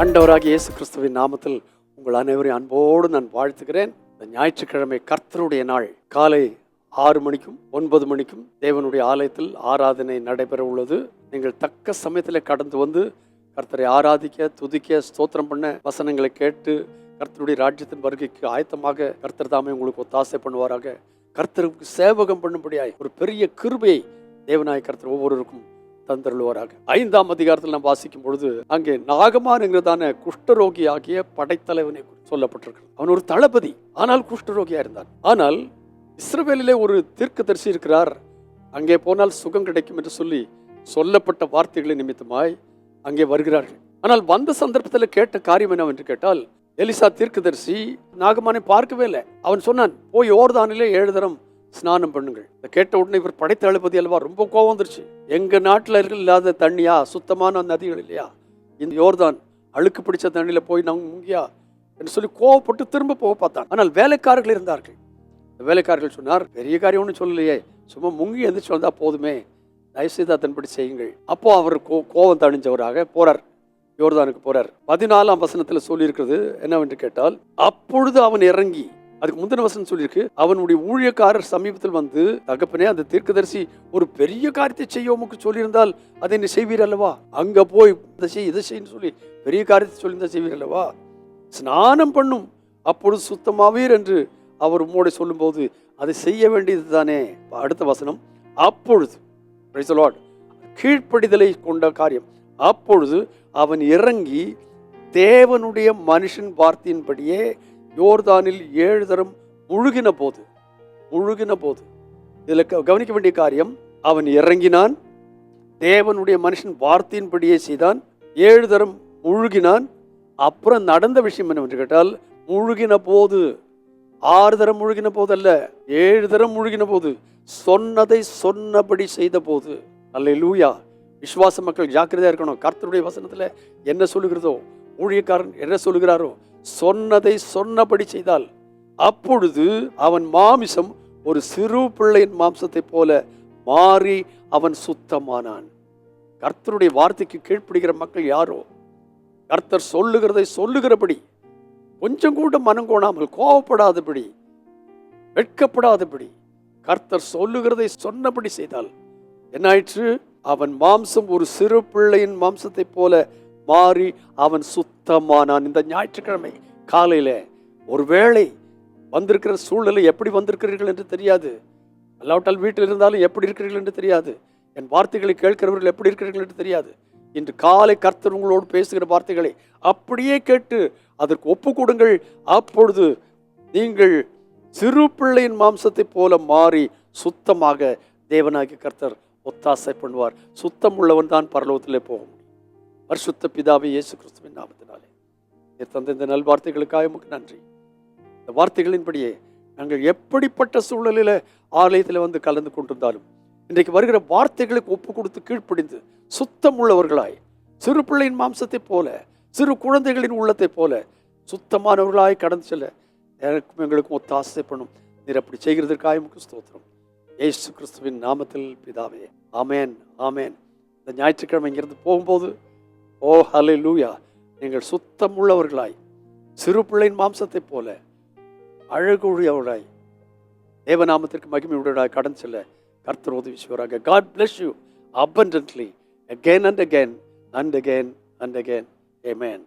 ஆண்டவராக இயேசு கிறிஸ்துவின் நாமத்தில் உங்கள் அனைவரையும் அன்போடு நான் வாழ்த்துகிறேன். இந்த ஞாயிற்றுக்கிழமை கர்த்தருடைய நாள். காலை ஆறு மணிக்கும் ஒன்பது மணிக்கும் தேவனுடைய ஆலயத்தில் ஆராதனை நடைபெற உள்ளது. நீங்கள் தக்க சமயத்தில் கடந்து வந்து கர்த்தரை ஆராதிக்க துதிக்க ஸ்தோத்திரம் பண்ண வசனங்களை கேட்டு கர்த்தருடைய ராஜ்யத்தின் வருகைக்கு ஆயத்தமாக கர்த்தர் தாமே உங்களுக்கு ஒத்தாசை பண்ணுவாராக. கர்த்தருக்கு சேவகம் பண்ணும்படியாய் ஒரு பெரிய கிருபையை தேவநாய கர்த்தர் ஒவ்வொருவருக்கும் தந்தருள்வாராக. ஐந்தாம் அதிகாரத்தில் நாம் வாசிக்கும் பொழுது அங்கே நாகமானுங்கிறதான குஷ்டரோகி ஆகிய படைத்தலைவனை சொல்லப்பட்டிருக்கிறது. அவன் ஒரு தளபதி ஆனால் குஷ்டரோகியா இருந்தான். ஆனால் இஸ்ரேலிலே ஒரு தீர்க்கதரிசி இருக்கிறார். அங்கே போனால் சுகம் கிடைக்கும் என்று சொல்லி சொல்லப்பட்ட வார்த்தைகளை நிமித்தமாய் அங்கே வருகிறார்கள். ஆனால் வந்த சந்தர்ப்பத்தில் கேட்ட காரியம் என்னவென்று கேட்டால் எலிசா தீர்க்கதரிசி நாகமானை பார்க்கவே இல்லை. அவன் சொன்னான் போய் ஓர்தானிலே ஏழு தரம் ஸ்நானம் பண்ணுங்கள். இதை கேட்ட உடனே இவர் படைத்த அழுப்பதி அல்லவா? ரொம்ப கோவம் வந்துருச்சு. எங்கள் நாட்டில் இருக்க இல்லாத தண்ணியா? சுத்தமான நதிகள் இல்லையா? இந்த யோர்தான் அழுக்கு பிடிச்ச தண்ணியில் போய் நாங்கள் முங்கியா? என்று சொல்லி கோவப்பட்டு திரும்ப போக பார்த்தான். ஆனால் வேலைக்காரர்கள் இருந்தார்கள். இந்த வேலைக்காரர்கள் சொன்னார் பெரிய காரியம் ஒன்றும் சொல்லலையே. சும்மா முங்கி எந்திரிச்சு வந்தால் போதுமே. தயவுசெய்து அதன்படி செய்யுங்கள். அப்போ அவர் கோ கோபம் தணிஞ்சவராக போறார். யோர்தானுக்கு போறார். பதினாலாம் வசனத்தில் சொல்லியிருக்கிறது என்னவென்று கேட்டால் அப்பொழுது அவன் இறங்கி அதுக்கு முந்தின வசனம் சொல்லியிருக்கு அவனுடைய ஊழியக்காரர் சமீபத்தில் வந்து தகப்பனே அந்த தீர்க்கதரிசி ஒரு பெரிய காரியத்தை செய்ய உமக்கு சொல்லியிருந்தால் அதை நீ செய்வீர் அல்லவா? அங்க போய் இதை செய் இதை செய்யு சொல்லி பெரிய காரியத்தை சொல்லியிருந்தா செய்வீர் அல்லவா? ஸ்நானம் பண்ணும். அப்பொழுது சுத்தமாவீர் என்று அவர் உம்மோட சொல்லும்போது அதை செய்ய வேண்டியது தானே அடுத்த வசனம் அப்பொழுது கீழ்ப்படிதலை கொண்ட காரியம். அப்பொழுது அவன் இறங்கி தேவனுடைய மனுஷன் வார்த்தையின்படியே யோர்தானில் ஏழு தரம் முழுகின போது முழுகின போது. இதில் க- கவனிக்க வேண்டிய காரியம் அவன் இறங்கினான். தேவனுடைய மனுஷன் வார்த்தையின்படியே செய்தான். ஏழு தரம் முழுகினான். அப்புறம் நடந்த விஷயம் என்னவென்று கேட்டால் முழுகின போது ஆறு தரம் முழுகின போது அல்ல ஏழு தரம் முழுகின போது சொன்னதை சொன்னபடி செய்த போது. அல்ல லூயா விஸ்வாச மக்கள் ஜாக்கிரதையாக இருக்கணும். கர்த்தருடைய வசனத்தில் என்ன சொல்லுகிறதோ ஊழியக்காரன் என்ன சொல்லுகிறாரோ சொன்னதை சொன்னபடி செய்தால் அப்பொழுது அவன் மாமிசம் ஒரு சிறு பிள்ளையின் மாம்சத்தைப் போல மாறி அவன் சுத்தமானான். கர்த்தருடைய வார்த்தைக்கு கீழ்ப்படுகிற மக்கள் யாரோ? கர்த்தர் சொல்லுகிறதை சொல்லுகிறபடி கொஞ்சம் கூட மனம் கோணாமல் கோவப்படாதபடி வெட்கப்படாதபடி கர்த்தர் சொல்லுகிறதை சொன்னபடி செய்தால் என்னாயிற்று? அவன் மாம்சம் ஒரு சிறு பிள்ளையின் மாம்சத்தைப் போல மாறி அவன் சுத்தமானான். இந்த ஞாயிற்றுக்கிழமை காலையில் ஒருவேளை வந்திருக்கிற சூழ்நிலை எப்படி வந்திருக்கிறீர்கள் என்று தெரியாது. அல்லாவிட்டால் வீட்டில் இருந்தாலும் எப்படி இருக்கிறீர்கள் என்று தெரியாது. என் வார்த்தைகளை கேட்கிறவர்கள் எப்படி இருக்கிறீர்கள் என்று தெரியாது. இன்று காலை கர்த்தர் உங்களோடு பேசுகிற வார்த்தைகளை அப்படியே கேட்டு அதற்கு ஒப்பு கொடுங்கள் அப்பொழுது நீங்கள் சிறு பிள்ளையின் மாம்சத்தைப் போல மாறி சுத்தமாக தேவனாகி கர்த்தர் ஒத்தாசை பண்ணுவார். சுத்தம் உள்ளவன் தான் பரலோகத்திலே போகும். பரிசுத்த பிதாவை இயேசு கிறிஸ்துவின் நாமத்தினாலே. நீர் தந்த இந்த நல்வார்த்தைகளுக்காக உமக்கு நன்றி. இந்த வார்த்தைகளின்படியே நாங்கள் எப்படிப்பட்ட சூழலில் ஆலயத்தில் வந்து கலந்து கொண்டிருந்தாலும் இன்றைக்கு வருகிற வார்த்தைகளுக்கு ஒப்பு கொடுத்து கீழ்ப்படிந்து சுத்தம் உள்ளவர்களாய் சிறு பிள்ளையின் மாம்சத்தைப் போல சிறு குழந்தைகளின் உள்ளத்தைப் போல சுத்தமானவர்களாய் கடந்து செல்ல எனக்கும் எங்களுக்கும் ஒத்த பண்ணும். நீர் அப்படி செய்கிறதற்காக உமக்கு ஸ்தோத்திரம். ஏசு கிறிஸ்துவின் நாமத்தில் பிதாவே ஆமேன் ஆமேன். இந்த ஞாயிற்றுக்கிழமை இங்கிருந்து போகும்போது ஓ ஹலே லூயா நீங்கள் சுத்தம் உள்ளவர்களாய் சிறு பிள்ளையின் மாம்சத்தைப் போல அழகுடையவர்களாய் தேவநாமத்திற்கு மகிமையுடையவராய் கடன் செல்ல கர்த்தர் உதவி செய்வாராக God bless you abundantly again and again and again and again. Amen.